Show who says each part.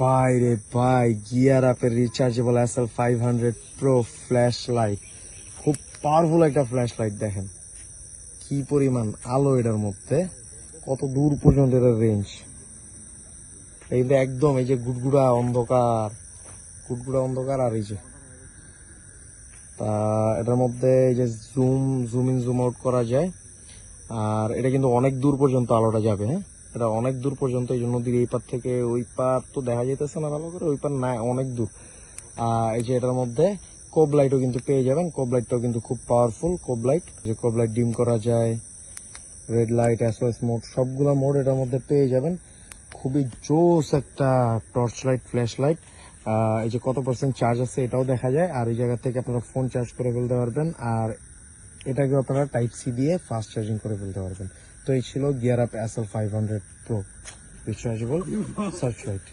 Speaker 1: ভাই রে ভাই, গিয়ার আপের rechargeable S L five hundred pro flash light খুব পাওয়ারফুল একটা ফ্ল্যাশ লাইট দেখেন। কি পরিমাণ আলো এটার মধ্যে। কত দূর পর্যন্ত এটার রেঞ্জ এই যে একদম, এই যে গুড়গুড়া অন্ধকার। গুড়গুড়া অন্ধকার আর এই যে। তা এটার মধ্যে এই যে zoom zoom in zoom out করা যায়। আর এটা কিন্তু অনেক দূর পর্যন্ত আলোটা যাবে হ্যাঁ? এটা অনেক দূর পর্যন্ত এই যে নদীর এই পার থেকে ওই পার তো দেখা যাইতেছে না ভালো করে, ওই পার না, অনেক দূর। আর এই যে এটার মধ্যে কোব লাইটও কিন্তু পেয়ে যাবেন কোব লাইটটাও কিন্তু খুব পাওয়ারফুল কোব লাইট যে কোব লাইট ডিম করা যায় রেড লাইট এসওএস মোড সবগুলো মোড এটার মধ্যে পেয়ে যাবেন। খুবই জোস একটা টর্চ লাইট ফ্ল্যাশ লাইট এই যে কত পার্সেন্ট চার্জ আছে এটাও দেখা যায়, আর এই জায়গা থেকে আপনারা ফোন চার্জ করে ফেলতে পারবেন। আর এটাকে আপনারা টাইপ সি দিয়ে ফাস্ট চার্জিং করে ফেলতে পারবেন। তো এই ছিল gear up S L five hundred pro rechargeable search light